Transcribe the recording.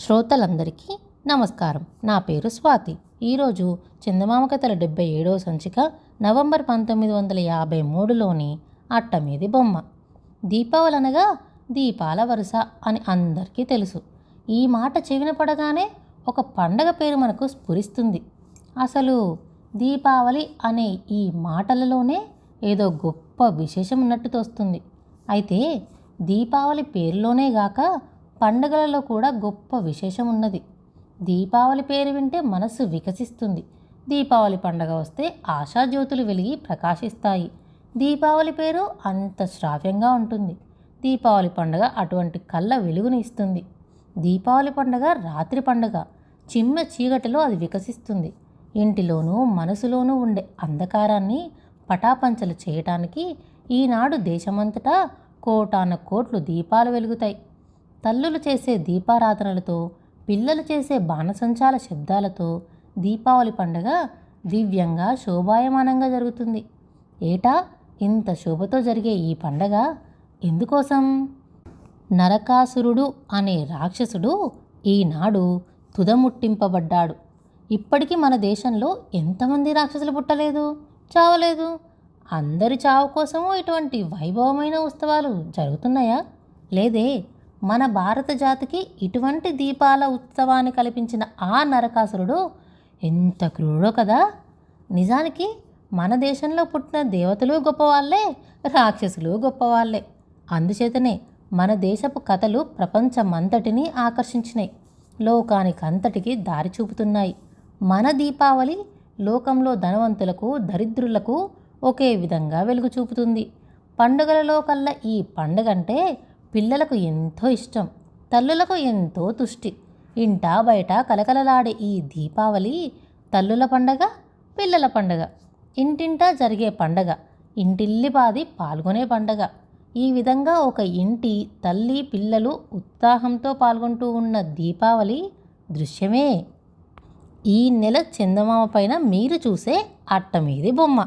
శ్రోతలందరికీ నమస్కారం. నా పేరు స్వాతి. ఈరోజు చందమామ కథల డెబ్బై ఏడవ సంచిక నవంబర్ పంతొమ్మిది వందల యాభై మూడులోని అట్టమీది బొమ్మ. దీపావళి అనగా దీపాల వరుస అని అందరికీ తెలుసు. ఈ మాట చెవిన పడగానే ఒక పండగ పేరు మనకు స్ఫురిస్తుంది. అసలు దీపావళి అనే ఈ మాటలలోనే ఏదో గొప్ప విశేషం ఉన్నట్టు తోస్తుంది. అయితే దీపావళి పేరులోనే గాక పండుగలలో కూడా గొప్ప విశేషం ఉన్నది దీపావళి పేరు వింటే మనస్సు వికసిస్తుంది. దీపావళి పండగ వస్తే ఆశాజ్యోతులు వెలిగి ప్రకాశిస్తాయి. దీపావళి పేరు అంత శ్రావ్యంగా ఉంటుంది. దీపావళి పండగ అటువంటి కళ్ళ వెలుగుని ఇస్తుంది. దీపావళి పండగ రాత్రి పండగ. చిమ్మ చీకటిలో అది వికసిస్తుంది. ఇంటిలోనూ మనసులోనూ ఉండే అంధకారాన్ని పటాపంచలు చేయటానికి ఈనాడు దేశమంతటా కోటాన కోట్లు దీపాలు వెలుగుతాయి. తల్లులు చేసే దీపారాధనలతో పిల్లలు చేసే బాణసంచాల శబ్దాలతో దీపావళి పండగ దివ్యంగా శోభాయమానంగా జరుగుతుంది. ఏటా? ఇంత శోభతో జరిగే ఈ పండగ ఎందుకోసం? నరకాసురుడు అనే రాక్షసుడు ఈనాడు తుదముట్టింపబడ్డాడు. ఇప్పటికీ మన దేశంలో ఎంతమంది రాక్షసులు పుట్టలేదు? చావలేదు. అందరి చావు కోసము ఇటువంటి వైభవమైన ఉత్సవాలు జరుగుతున్నాయా? లేదే. మన భారత జాతికి ఇటువంటి దీపాల ఉత్సవాన్ని కల్పించిన ఆ నరకాసురుడు ఎంత క్రూడో కదా. నిజానికి మన దేశంలో పుట్టిన దేవతలు గొప్పవాళ్ళే రాక్షసులు గొప్పవాళ్ళే అందుచేతనే మన దేశపు కథలు ప్రపంచమంతటినీ ఆకర్షించినాయి లోకానికంతటికి దారి చూపుతున్నాయి. మన దీపావళి లోకంలో ధనవంతులకు దరిద్రులకు ఒకే విధంగా వెలుగు చూపుతుంది పండుగలలో కల్లా ఈ పండుగ అంటే పిల్లలకు ఎంతో ఇష్టం తల్లులకు ఎంతో తుష్టి. ఇంటా బయట కలకలలాడే ఈ దీపావళి తల్లుల పండగ పిల్లల పండగ. ఇంటింటా జరిగే పండగ ఇంటిల్లిపాది పాల్గొనే పండగ. ఈ విధంగా ఒక ఇంటి తల్లి పిల్లలు ఉత్సాహంతో పాల్గొంటూ ఉన్న దీపావళి దృశ్యమే. ఈ నెల చందమామ పైన మీరు చూసే అట్టమీది బొమ్మ.